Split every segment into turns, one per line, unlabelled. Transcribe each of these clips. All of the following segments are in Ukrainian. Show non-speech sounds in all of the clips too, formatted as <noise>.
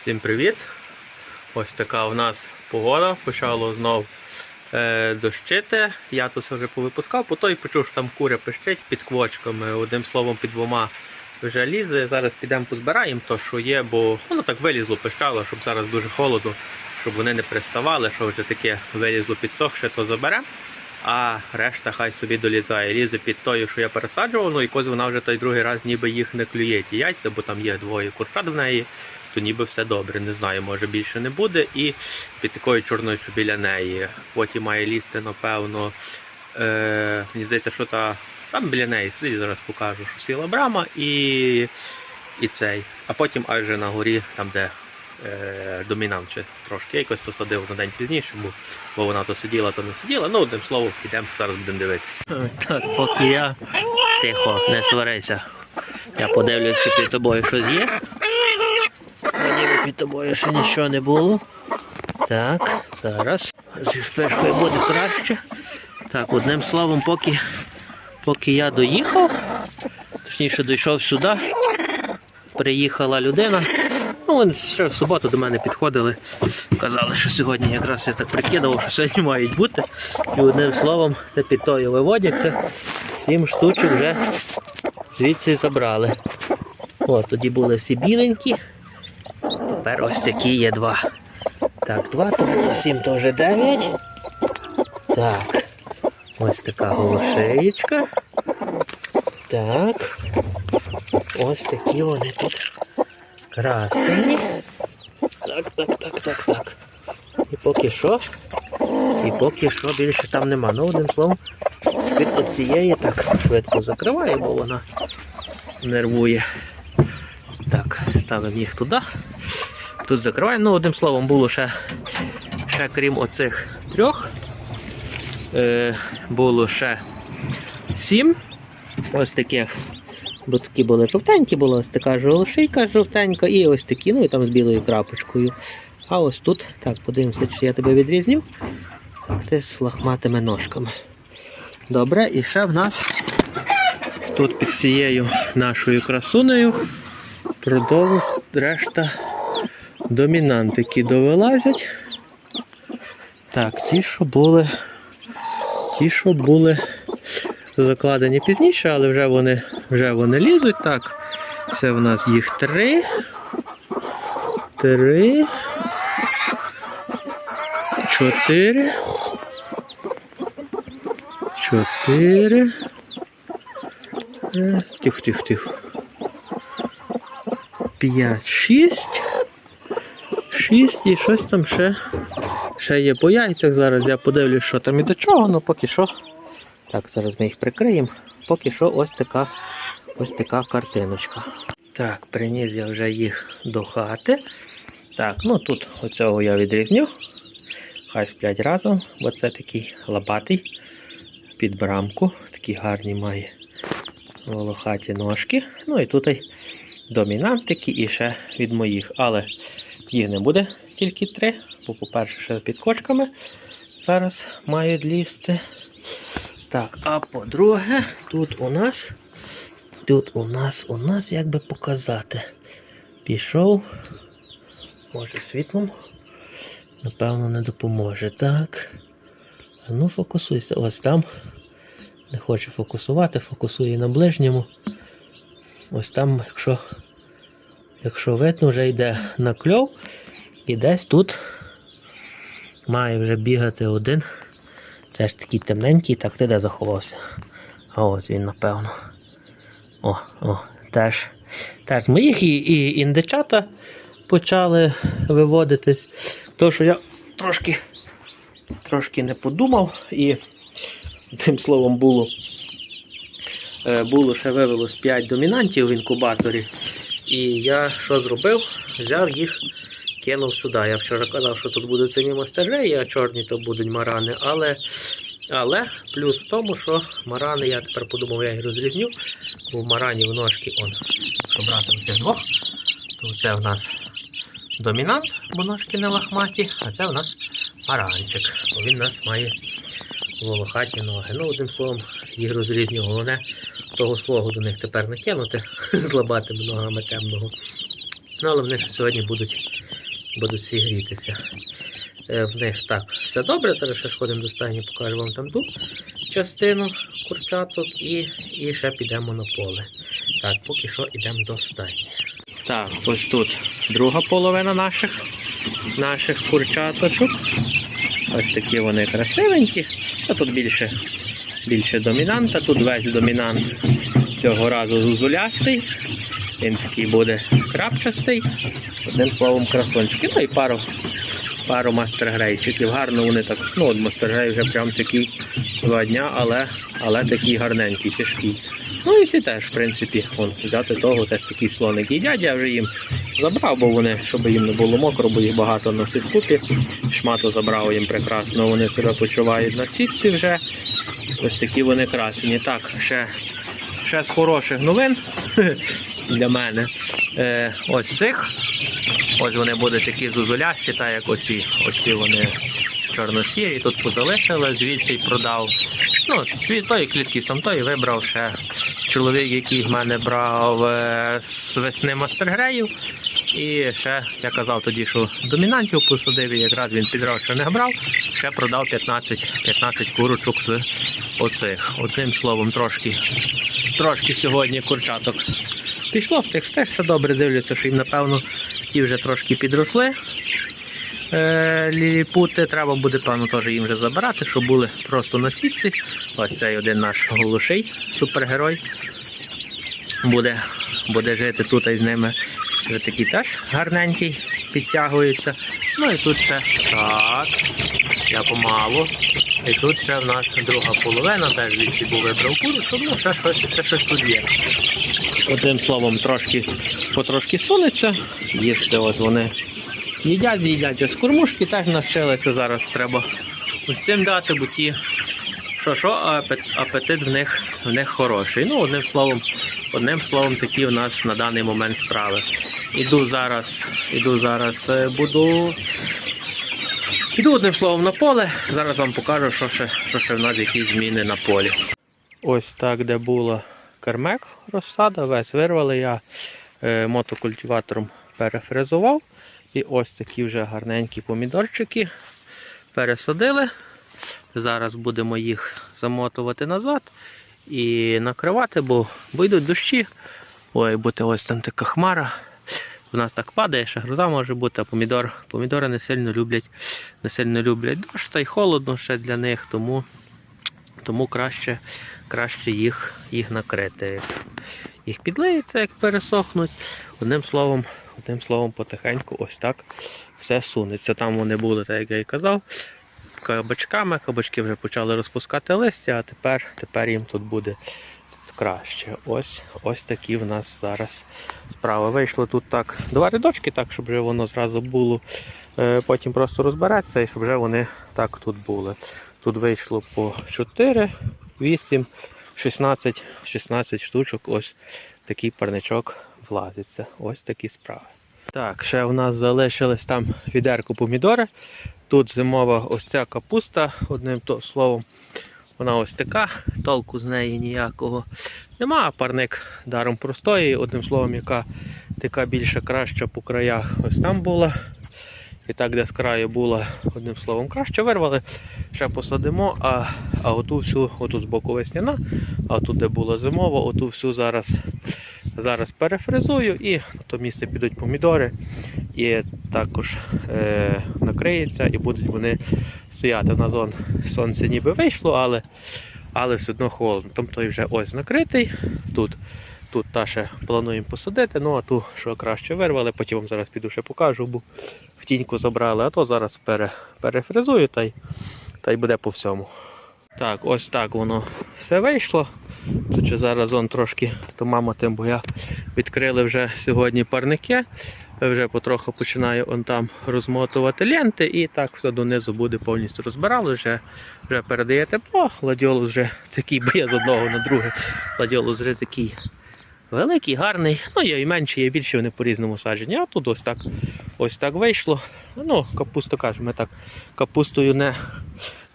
Всім привіт! Ось така у нас погода. Почало знов е, дощити. Я тут вже повипускав, по той почув, що там куря пищить під квочками, одним словом, під двома вже лізе. Зараз підемо позбираємо то, що є, бо воно так вилізло, пищало, щоб зараз дуже холодно, щоб вони не приставали, що вже таке вилізло підсохше, то заберемо. А решта хай собі долізає. Лізе під тою, що я пересаджував, ну і коли вона вже той другий раз ніби їх не клює ті яйця, бо там є двоє курчат в неї, то ніби все добре. Не знаю, може більше не буде. І під такою чорною, що біля неї. Потім має лізти, напевно. Е, мені здається, що та там біля неї сидить, зараз покажу, що сіла брама і, і цей. А потім аж на горі, там де е, домінант ще трошки. Я якось то садив на день пізніше, бо, бо вона то сиділа, то не сиділа. Ну, одним словом, підемо, зараз будемо дивитися. Так, поки я тихо, не сварися. Я подивлюсь, чи під тобою щось є. Під тобою ще нічого не було. Так, зараз. Зі спешкою буде краще. Так, одним словом, поки, поки я доїхав, точніше дійшов сюди, приїхала людина. Ну, вони ще в суботу до мене підходили, казали, що сьогодні якраз я так прикидував, що сьогодні мають бути. І одним словом, це під тою виводяться. Сім штучок вже звідси забрали. О, тоді були всі біленькі. Тепер ось такі є два. Так, два, то було сім, то вже дев'ять. Так. Ось така голошеєчка. Так. Ось такі вони тут красені. Так, так, так, так, так. І поки що. І поки що більше там нема. Ну, одним словом, від оцієї так швидко закриваю, бо вона нервує. Так, ставимо їх туди. Тут закриваємо. Ну, одним словом, було ще, ще крім оцих трьох. Е, було ще сім. Ось таких. Бо такі були жовтенькі, була ось така жовшийка жовтенька і ось такі, ну і там з білою крапочкою. А ось тут, так, подивимося, чи я тебе відрізнив. Так, ти з лохматими ножками. Добре, і ще в нас тут під цією нашою красунею продовж решта домінантики довилазять. Так, ті, що були, ті, що були закладені пізніше, але вже вони, вже вони лізуть. Так, це в нас їх три. Три. Чотири. Чотири. Е, Тихо, тихо, тихо. П'ять, шість. Шість і щось там ще, ще є по яйцях. Зараз я подивлюсь, що там і до чого, але поки що. Так, зараз ми їх прикриємо. Поки що ось така ось така картиночка. Так, приніс я вже їх до хати. Так, ну тут оцього я відрізню. Хай сплять разом, бо це такий лопатий під брамку. Такі гарні має волохаті ножки. Ну і тут домінантики і ще від моїх. Але їх не буде тільки три, бо, по-перше, ще під кочками зараз мають лізти. Так, а по-друге, тут у нас, тут у нас, у нас, як би показати, пішов, може світлом, напевно, не допоможе. Так. Ну фокусуйся. Ось там. Не хоче фокусувати, фокусує на ближньому. Ось там, якщо, якщо видно, вже йде на кльов, і десь тут має вже бігати один. Теж такий темненький, так ти де заховався. А ось він, напевно. О, о, теж. Теж моїх і, і індичата почали виводитись. То, що я трошки, трошки не подумав і тим словом було. е, Було ще вивелось 5 домінантів в інкубаторі. І я що зробив? Взяв їх, кинув сюди. Я вчора казав, що тут будуть самі мастержеї, а чорні то будуть марани. Але, але плюс в тому, що марани, я тепер подумав, я їх розрізню. Бо в маранів ножки, он, якщо брати оцих двох, то це в нас домінант, бо ножки не лахматі, а це в нас маранчик. Бо він у нас має волохаті ноги. Ну, одним словом, їх розрізню. Головне того свого до них тепер не кинути <laughs> з лабатими ногами темного. Ну, але вони ж сьогодні будуть, будуть всі грітися. Е, В них так все добре. Зараз ще сходимо до стайні, покажу вам там ту частину курчаток і, і ще підемо на поле. Так, поки що йдемо до стайні. Так, ось тут друга половина наших, наших курчаточок. Ось такі вони красивенькі. А тут більше, більше домінанта. Тут весь домінант цього разу зузулястий. Він такий буде крапчастий. Одним словом, красончики. Ну і пару, пару мастергрейчиків. Гарно вони так. Ну, от мастергрей вже прям такий два дня, але, але такий гарненький, тяжкий. Ну і ці теж, в принципі, вон, взяти того, теж такий слоник їдять, я вже їм забрав, бо вони, щоб їм не було мокро, бо їх багато на сіткупі. Шмату забрав їм прекрасно, вони себе почувають на сітці вже. Ось такі вони красені. Так, ще, ще з хороших новин <laughs> для мене. Е, ось цих. Ось вони будуть такі зузулясті, так як оці, оці вони чорносірі. Тут позалишили, звідси й продав. Ну, свій тої клітки там тої вибрав ще чоловік, який в мене брав е, з весни мастергреїв. І ще я казав тоді, що домінантів посадив, і якраз він підрав, що не брав, ще продав 15, 15 курочок з оцих. Одним словом, трошки, трошки сьогодні курчаток пішло в тих теж все добре дивляться, що їм, напевно, ті вже трошки підросли. Е, ліліпути треба буде, певно, теж їм вже забирати, щоб були просто на сітці. Ось цей один наш голуший, супергерой. Буде, буде жити тут і з ними. Вже такий теж гарненький, підтягується. Ну і тут ще так. Я помалу. І тут ще в нас друга половина, теж звідси був вибрав курочку, ну ще щось, ще щось тут є. Одним словом, трошки потрошки сунеться. Їсти ось вони їдять, з'їдять ось кормушки, теж навчилися зараз треба ось цим дати, бо ті, що що, а апетит в них, в них хороший. Ну, одним словом, одним словом, такі в нас на даний момент справи. Іду зараз, іду зараз, е, буду. Іду одним словом на поле. Зараз вам покажу, що ще, що ще в нас які зміни на полі. Ось так, де була кермек, розсада, весь вирвали. Я е, мотокультиватором перефрезував. І ось такі вже гарненькі помідорчики пересадили. Зараз будемо їх замотувати назад і накривати, бо, бо йдуть дощі. Ой, бути ось там така хмара. У нас так падає, ще гроза може бути, а помідор, помідори не сильно люблять, не сильно люблять дощ, та й холодно ще для них, тому, тому краще, краще їх, їх накрити. Їх підлиється, як пересохнуть. Одним словом, одним словом, потихеньку ось так все сунеться. Там вони були, так як я і казав, кабачками. Кабачки вже почали розпускати листя, а тепер, тепер їм тут буде краще. Ось ось такі в нас зараз справи. Вийшло тут так два рядочки, так, щоб вже воно зразу було. Е, Потім просто розбереться і щоб вже вони так тут були. Тут вийшло по 4, 8, 16, 16 штучок. Ось такий парничок влазиться. Ось такі справи. Так, ще в нас залишилось там відерку помідори. Тут зимова ось ця капуста, одним то словом. Вона ось така, толку з неї ніякого нема, а парник даром простої, одним словом, яка така більша краща по краях ось там була. І так, де з краю була, одним словом, краще вирвали, ще посадимо, а, а оту всю, отут з боку весняна, а тут, де була зимова, оту всю зараз, зараз перефрезую і то місце підуть помідори. І також е, накриється і будуть вони стояти на зон. Сонце ніби вийшло, але, але все одно холодно. Там вже ось накритий. Тут, тут та ще плануємо посадити, ну а ту, що краще вирвали, потім вам зараз піду ще покажу, бо в тіньку забрали, а то зараз пере, перефрезую та й, та й буде по всьому. Так, ось так воно все вийшло. Тут ще зараз он трошки то тим, бо я відкрили вже сьогодні парники. Вже потроху починаю он там розмотувати ленти і так все донизу буде повністю розбирали. Вже, вже передає тепло. Ладіолус вже такий, бо я з одного на друге. Ладіолус вже такий великий, гарний. Ну, є і менші, є і більші, вони по-різному саджені. А тут ось так ось так вийшло. Ну, капусту кажемо, ми так капустою не,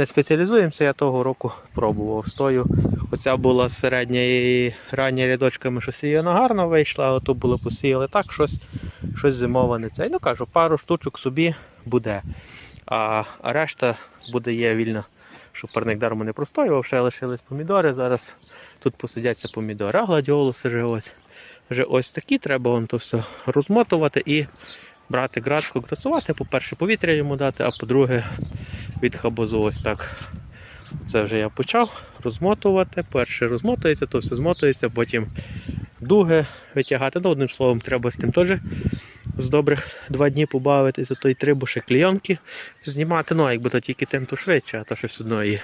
не спеціалізуємося, я того року пробував стою. Оця була середня і рання рядочками, що сіяна гарно вийшла, а ото було посіяли так, щось, щось зимове не це. Ну кажу, пару штучок собі буде. А, решта буде є вільно, щоб парник дармо не простоював, ще лишились помідори. Зараз тут посидяться помідори, а гладіолуси вже ось. Вже ось такі, треба вон то все розмотувати і брати градку, грацувати. По-перше, повітря йому дати, а по-друге, від хабозу ось так. Це вже я почав розмотувати. Перше розмотується, то все змотується, потім дуги витягати. Ну, одним словом, треба з тим теж з добрих два дні побавитися, то й три, бо ще знімати. Ну, якби то тільки тим, то швидше, а то щось одно і.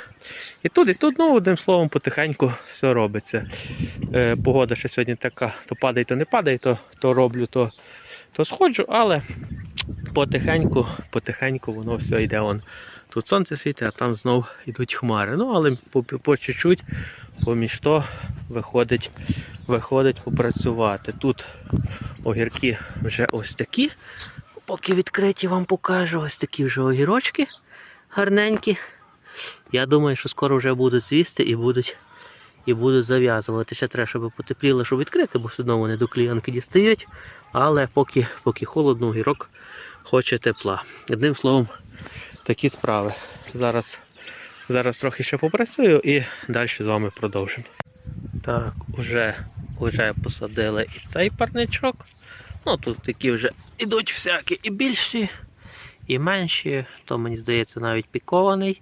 І тут, і тут, ну, одним словом, потихеньку все робиться. Е, погода ще сьогодні така, то падає, то не падає, то, то роблю, то, то сходжу, але потихеньку, потихеньку воно все йде. Вон. Тут сонце світить, а там знов йдуть хмари. Ну, але по, по чуть-чуть, поміж то виходить, виходить попрацювати. Тут огірки вже ось такі. Поки відкриті вам покажу, ось такі вже огірочки гарненькі. Я думаю, що скоро вже будуть звісти і будуть, і будуть зав'язувати. Ще треба, щоб потепліло, щоб відкрити, бо все одно вони до клієнки дістають. Але поки, поки холодно, огірок хоче тепла. Одним словом, такі справи. Зараз, зараз трохи ще попрацюю і далі з вами продовжимо. Так, уже, вже посадили і цей парничок. Ну тут такі вже ідуть всякі і більші, і менші. То мені здається навіть пікований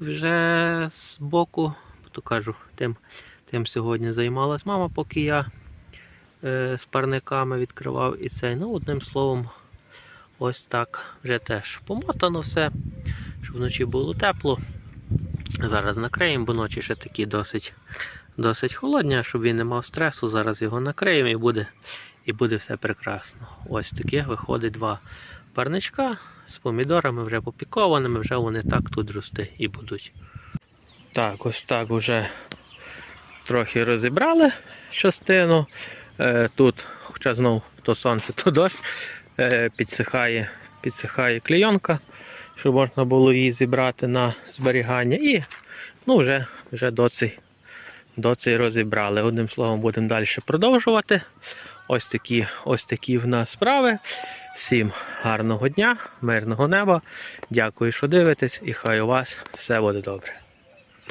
вже з боку. То кажу, тим, тим сьогодні займалась мама, поки я е, з парниками відкривав і цей. Ну, одним словом, ось так вже теж помотано все, щоб вночі було тепло. Зараз накриємо, бо ночі ще такі досить, досить холодні, щоб він не мав стресу. Зараз його накриємо і буде, і буде все прекрасно. Ось таке виходить два парничка з помідорами вже попікованими, вже вони так тут рости і будуть. Так, ось так вже трохи розібрали частину. Е, Тут, хоча знов то сонце, то дощ, підсихає, підсихає клейонка, щоб можна було її зібрати на зберігання. І ну, вже, вже доцей розібрали. Одним словом, будемо далі продовжувати. Ось такі, ось такі в нас справи. Всім гарного дня, мирного неба. Дякую, що дивитесь, і хай у вас все буде добре.